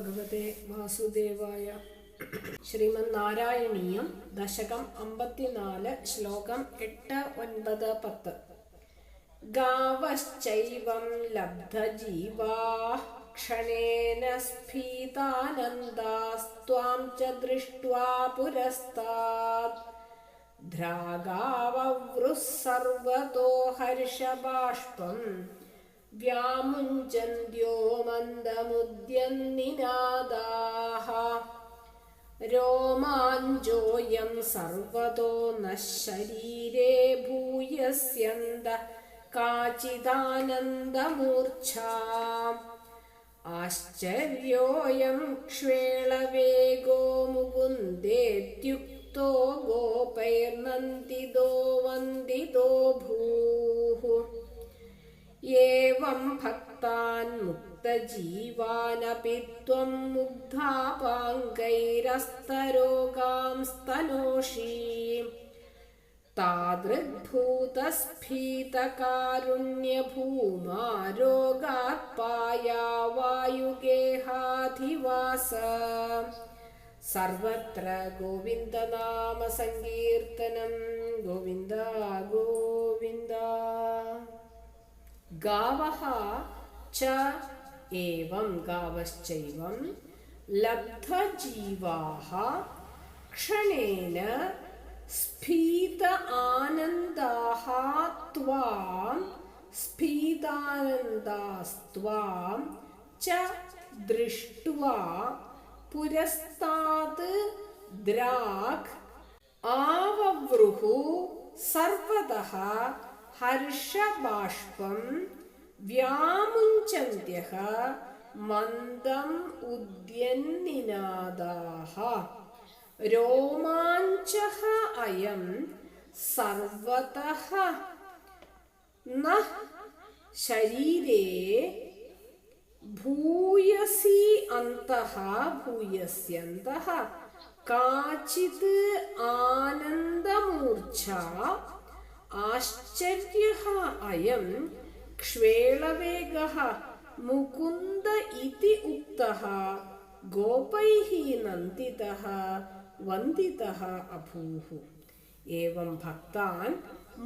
ഭഗവതേ വാസുദേവായ ശ്രീമന്നാരായണീയം ദശകം അമ്പത്തിനാല് ശ്ലോകം എട്ട് ഒൻപത് പത്ത്. ഗാവശ്ചൈവം ലബ്ധജീവാ ക്ഷണേന സ്ഫീതാനന്ദാസ്ത്വാം ച ദൃഷ്ട്വാ പുരസ്താത് ധ്രാഗാവവൃः സർവतो ഹർഷബാഷ്പം വ്യാമുഞ്ചന്ത്യോ മന്ദമുദ്യന്നിനാദാഹ. രോമാഞ്ചോയം സർവതോ ന ശരീരേ ഭൂയസ്യന്ത കാചിദാനന്ദമൂർച്ഛാം. ആശ്ചര്യോയം ക്ഷ്വേളവേ एवं भक्तान् मुक्तजीवानपि त्वं मुग्धापाङ्गैरस्तरोगां स्तनोषि तादृग्भूतस्फीतकारुण्यभूमा रोगात्पाया वायुगेहाधिवास सर्वत्र गोविन्दनामसङ्कीर्तनं गोविन्द गोविन्द गावः च एवं गावश्चैवं लब्धजीवाः क्षणेन स्फीत आनन्दाः त्वां स्फीतानन्दास्त्वां च दृष्ट्वा पुरस्तात् द्राक् आववृः सर्वतः ഹർഷബാഷ്പം വ്യാമുഞ്ചന്ത്യ മന്ദം ഉദ്യന്നിനാദാഹ. രോമാഞ്ച അയം സർവത ന ശരീരേ ഭൂയസി അന്തഃ ഭൂയസ്യന്തഃ കാചിത് ആനന്ദമൂർച്ഛ आश्चर्यः अयं क्ष्वेळवेगः मुकुन्द इति उक्तः गोपैः नन्दितः वन्दितः अभूः एवं भक्तान्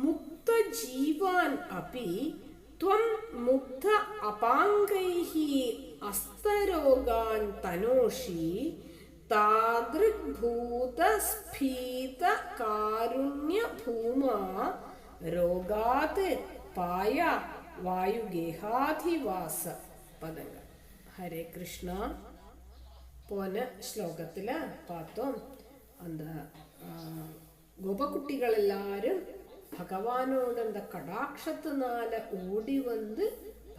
मुक्तजीवान् अपि त्वं मुग्ध अपाङ्गैः अस्तरोगान् तनोषि तादृग्भूतस्फीतकारुण्यभूमा രോഗാത് പായ വായുഗേഹാധിവാസ പദങ്ങൾ ഹരേ കൃഷ്ണ പോന ശ്ലോകത്തില് பார்த்தோம் அந்த கோபக்குட்டிகளெல்லாரும் பகவானோட அந்த கடாட்சத்தினால ஓடி வந்து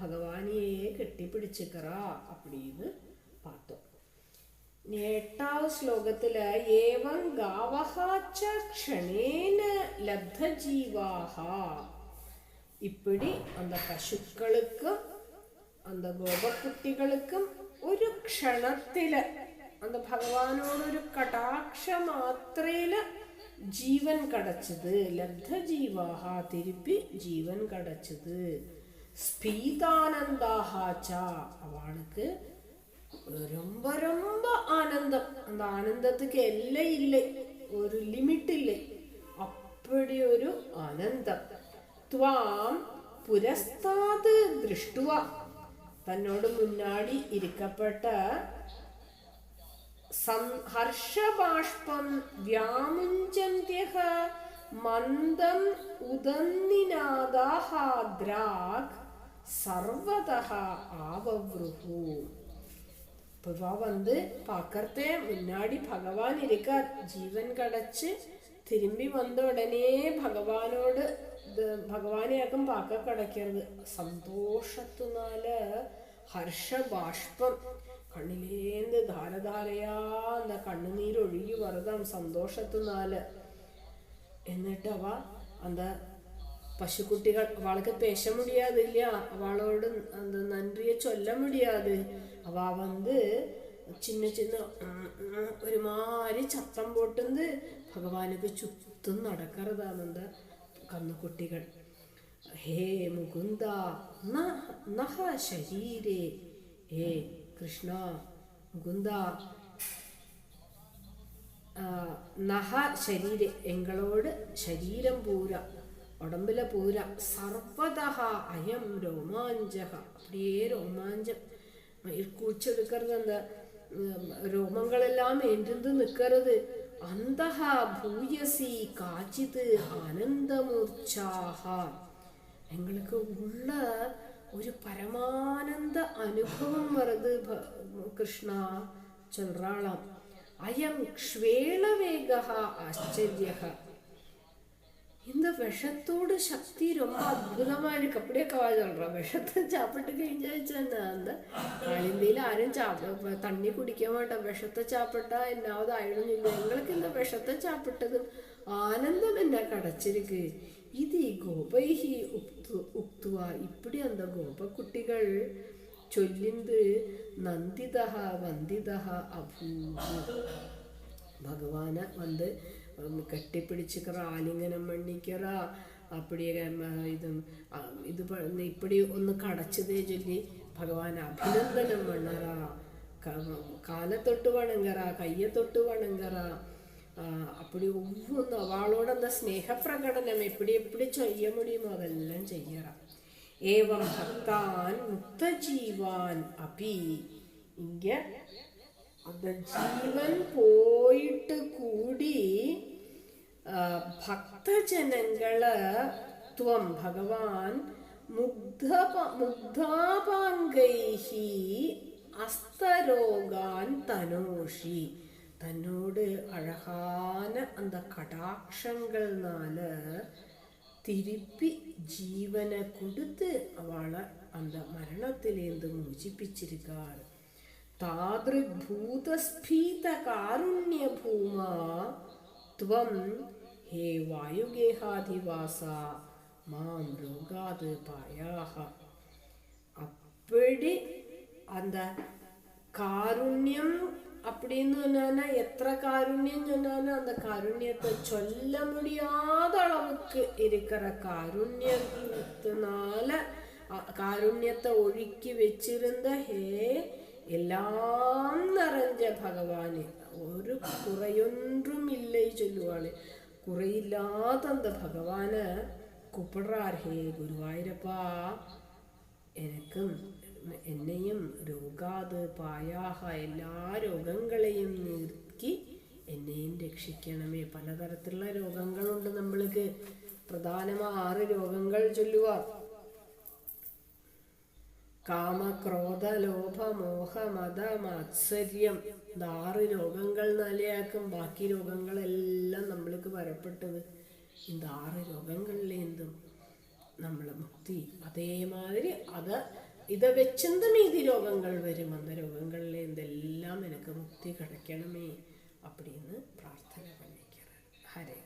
பகவானையே கெட்டிப்பிடிச்சுக்கிறா அப்படின்னு பார்த்தோம் ഇനി എട്ടാവ് ശ്ലോകത്തില് ഏവം ഗാവഹാച്ച ക്ഷണേന ലബ്ധജീവാഹ இப்படி அந்த பசுக்களுக்கும் அந்த கோபக்குட்டிകൾക്കും ഒരു ക്ഷണത്തില് அந்த ഭഗവാനോടൊരു കടാക്ഷ മാത്രയില് ജീവൻ കടച്ചത് ലബ്ധജീവാഹ തിരുപ്പി ജീവൻ കടച്ചത് സ്ഫീതാനന്ദാഹാച്ച അവൾക്ക് ரொம்ப ரொம்ப ஆனந்தம் அந்த ஆனந்தத்துக்கு எல்லை இல்லை ஒரு லிமிட் இல்லை அப்படி ஒரு ஆனந்தம் துவாம் പുരസ്താത് ദൃഷ്ടുവ തന്നോട് മുന്നാടി ഇരിക്കപ്പെട്ട ഹർഷബാഷ്പം വ്യാമുഞ്ചന്ത്യഹ മന്ദം ഉദന്നിനാദാഹാദ്രാഗ് സർവതഃ ആവവൃഹു இப்போ வந்து பார்க்கறதே முன்னாடி பகவான் இருக்கார் ஜீவன் கிடச்சி திரும்பி வந்த உடனே பகவானோடு ഭഗവാനെയാക്കും പാക്ക കിടക്കരുത് സന്തോഷത്തിനാല ഹർഷബാഷ്പം കണ്ണിലേന്ത് ധാരധാരയാ എന്ന കണ്ണുനീരൊഴുകി വരുതാം സന്തോഷത്തിനാല് എന്നിട്ട് അവ அந்த பசுக்குட்டிகள் அவளுக்கு பேச முடியாது இல்லையா அவளோட அந்த நன்றியை சொல்ல முடியாது அவ வந்து சின்ன சின்ன ഒരു മാതിരി ചത്തം പൊട്ടുന്നത് ഭഗവാനുക്ക് ചുറ്റും നടക്കരുതാണ് എന്താ കന്നുകുട്ടികൾ ഹേ മുകുന്ദ നഹ ശരീരേ ഹേ കൃഷ്ണ முகுந்தா ஆஹ், நக ശരീര എങ്ങളോട് ശരീരം പൂര ഉടമ്പിലെ പൂര സർവതഹ അയം രോമാഞ്ചക அப்படியே ரோமாஞ்சம் மயிர்கூச்செடுக்கிறது அந்த உம், ரோமங்களெல்லாம் என்றிருந்து நிற்கிறது அந்த பூயசி காச்சிது ஆனந்தமூர்ச்சாக எங்களுக்கு உள்ள ஒரு பரமானந்த அனுபவம் வருது கிருஷ்ணா சொல்றாளாம் அயம் க்ஷ்வேளவேகா ஆச்சரியக இந்த விஷத்தோட சக்தி ரொம்ப அற்புதமா இருக்கு அப்படியே கவா சொல்றா விஷத்தை சாப்பிட்டு കഴിഞ്ഞാഴ്ച அந்த കാളിന്തിയിൽ ആരും ചാപ്പ തണ്ണി കുടിക്കാൻ വേണ്ട വിഷത്തെ ചാപ്പിട്ടാ എന്നാവത് ആയിരുന്നില്ല എങ്ങൾക്ക് இந்த விஷத்தை சாப்பிட்டது ஆனந்தம் என்ன கிடைச்சிருக்கு இது கோபைஹி உக்து உக்துவா இப்படி அந்த கோபக்குட்டிகள் ചൊല്ലിന്ത് നന്ദിതഹ വന്ദിതഹ അഭൂഹു பகவானை வந்து உம், கட்டிப்பிடிச்சுக்கிற ஆலிங்கனம் பண்ணிக்கிற அப்படியே ம- இது அ, இது பண்ண இப்படி ഒന്ന് കടച്ചതേ ചൊല്ലി ഭഗവാൻ അഭിനന്ദനം பண்ணறா കാലെ തൊട്ട് വണങ്ങറ കയ്യെ തൊട്ട് വണങ്ങറ அப்படி ஒவ்வொன்று அவளோட அந்த ஸ்நேகப்பிரகடனம் எப்படி எப்படி செய்ய முடியுமோ அதெல்லாம் செய்யறா ஏவம் பக்தான் முக்த ஜீவான் அபி இங்க அந்த ஜீவன் போயிட்டு പോയിട്ട് കൂടി ഭക്തജനങ്ങൾ ത്വം ഭഗവാൻ മുഗ്ധ മുഗ്ധാപാങ്കൈഹി അസ്തരോഗാൻ തനോഷി. തന്നോട് അഴകാന അന്ത കടാക്ഷങ്ങൾനാല് തിരുപ്പി ജീവനെ കൊടുത്ത് அவளை അന്ത മരണത്തിലേന്ത് மோசிப்பிச்சிருக்கார் तादृग्भूतस्फीतकारुण्यभूमा त्वं हे वायुगेहाधिवासा மாம் ரோகாது பாயாக அப்படி அந்த காருண்யம் அப்படின்னு சொன்னா எத்த காருண்யம் சொன்னா அந்த காருண்யத்தை சொல்ல முடியாத அளவுக்கு இருக்கிற காருண்யத்தினால காருண்யத்தை ஒழுக்கி வச்சிருந்த ஹே എല്ലാം നിറഞ്ഞ ഭഗവാന്. ഒരു കുറയൊന്നും കുറയൊന്റുമില്ല ചൊല്ലുവാൾ? കുറയില്ലാത്ത ഭഗവാന്? കുപ്പിടാർഹേ ഗുരുവായൂരപ്പ എനക്കും എന്നെയും രോഗാത് പായാഹ എല്ലാ രോഗങ്ങളെയും നീക്കി എന്നെയും രക്ഷിക്കണമേ. പലതരത്തിലുള്ള രോഗങ്ങളുണ്ട് നമ്മൾക്ക്. പ്രധാനമായ ആറ് രോഗങ്ങൾ ചൊല്ലുവാർ കാമക്രോധ ലോഭ മോഹ മത മാത്സര്യം ഇതാറ് രോഗങ്ങൾ നിലയാക്കും. ബാക്കി രോഗങ്ങളെല്ലാം നമ്മൾക്ക് വരപ്പെട്ടത് രോഗങ്ങളിൽ രോഗങ്ങളിലേന്തും നമ്മൾ മുക്തി. അതേമാതിരി അത് ഇത വെച്ചെന്തും മീതി രോഗങ്ങൾ വരും. അന്ന രോഗങ്ങളിലേന്തെല്ലാം എനിക്ക് മുക്തി കിടക്കണമേ അപ്പിന്ന് പ്രാർത്ഥന பண்ணிக்கிறேன் ഹരേ